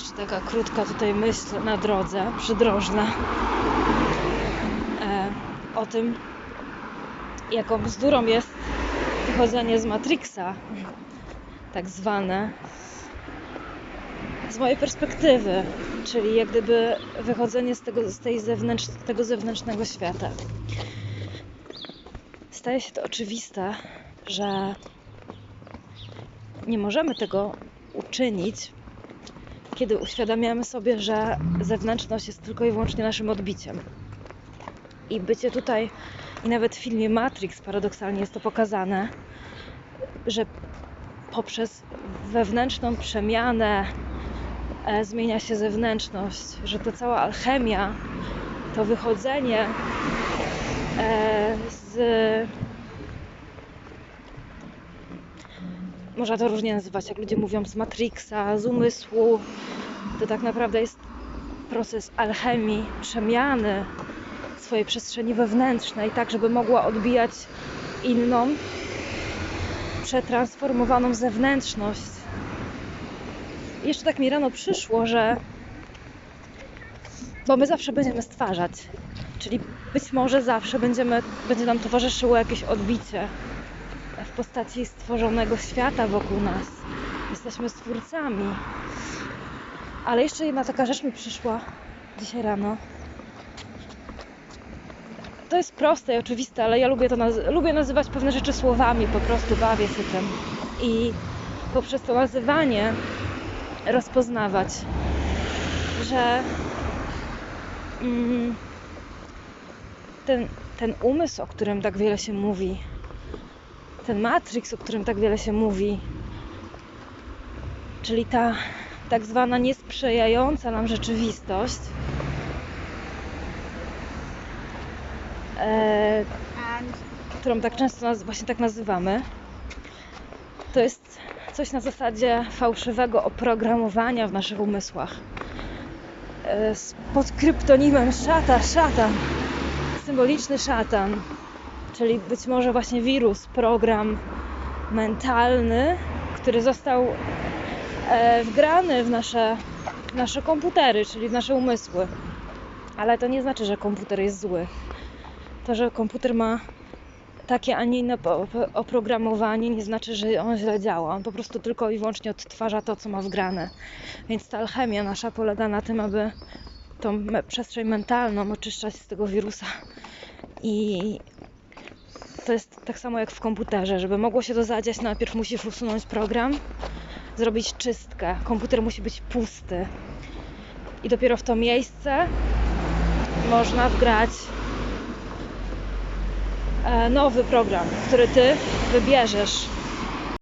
Jeszcze taka krótka tutaj myśl na drodze przydrożna e, o tym, jaką bzdurą jest wychodzenie z Matrixa, tak zwane, z mojej perspektywy, czyli jak gdyby wychodzenie z tego, z tej zewnętrz, tego zewnętrznego świata. Staje się to oczywiste, że nie możemy tego uczynić, kiedy uświadamiamy sobie, że zewnętrzność jest tylko i wyłącznie naszym odbiciem. I bycie tutaj, i nawet w filmie Matrix paradoksalnie jest to pokazane, że poprzez wewnętrzną przemianę e, zmienia się zewnętrzność, że to cała alchemia, to wychodzenie e, z. Można to różnie nazywać, jak ludzie mówią z Matrixa, z umysłu. To tak naprawdę jest proces alchemii, przemiany swojej przestrzeni wewnętrznej, tak żeby mogła odbijać inną, przetransformowaną zewnętrzność. Jeszcze tak mi rano przyszło, że bo my zawsze będziemy stwarzać, czyli być może zawsze będziemy, będzie nam towarzyszyło jakieś odbicie w postaci stworzonego świata wokół nas. Jesteśmy stwórcami. Ale jeszcze jedna taka rzecz mi przyszła dzisiaj rano. To jest proste i oczywiste, ale ja lubię to naz- lubię nazywać pewne rzeczy słowami, po prostu bawię się tym. I poprzez to nazywanie rozpoznawać, że mm, ten, ten umysł, o którym tak wiele się mówi, ten Matrix, o którym tak wiele się mówi, czyli ta tak zwana niesprzyjająca nam rzeczywistość, e, którą tak często naz- właśnie tak nazywamy, to jest coś na zasadzie fałszywego oprogramowania w naszych umysłach. E, pod kryptonimem szata, szatan, symboliczny szatan, czyli być może właśnie wirus, program mentalny, który został e, wgrany w nasze, w nasze komputery, czyli w nasze umysły. Ale to nie znaczy, że komputer jest zły. To, że komputer ma takie, a nie inne oprogramowanie, nie znaczy, że on źle działa. On po prostu tylko i wyłącznie odtwarza to, co ma wgrane. Więc ta alchemia nasza polega na tym, aby tą przestrzeń mentalną oczyszczać z tego wirusa. I to jest tak samo jak w komputerze. Żeby mogło się to zadziać, najpierw musisz usunąć program, zrobić czystkę. Komputer musi być pusty. I dopiero w to miejsce można wgrać e, nowy program, który ty wybierzesz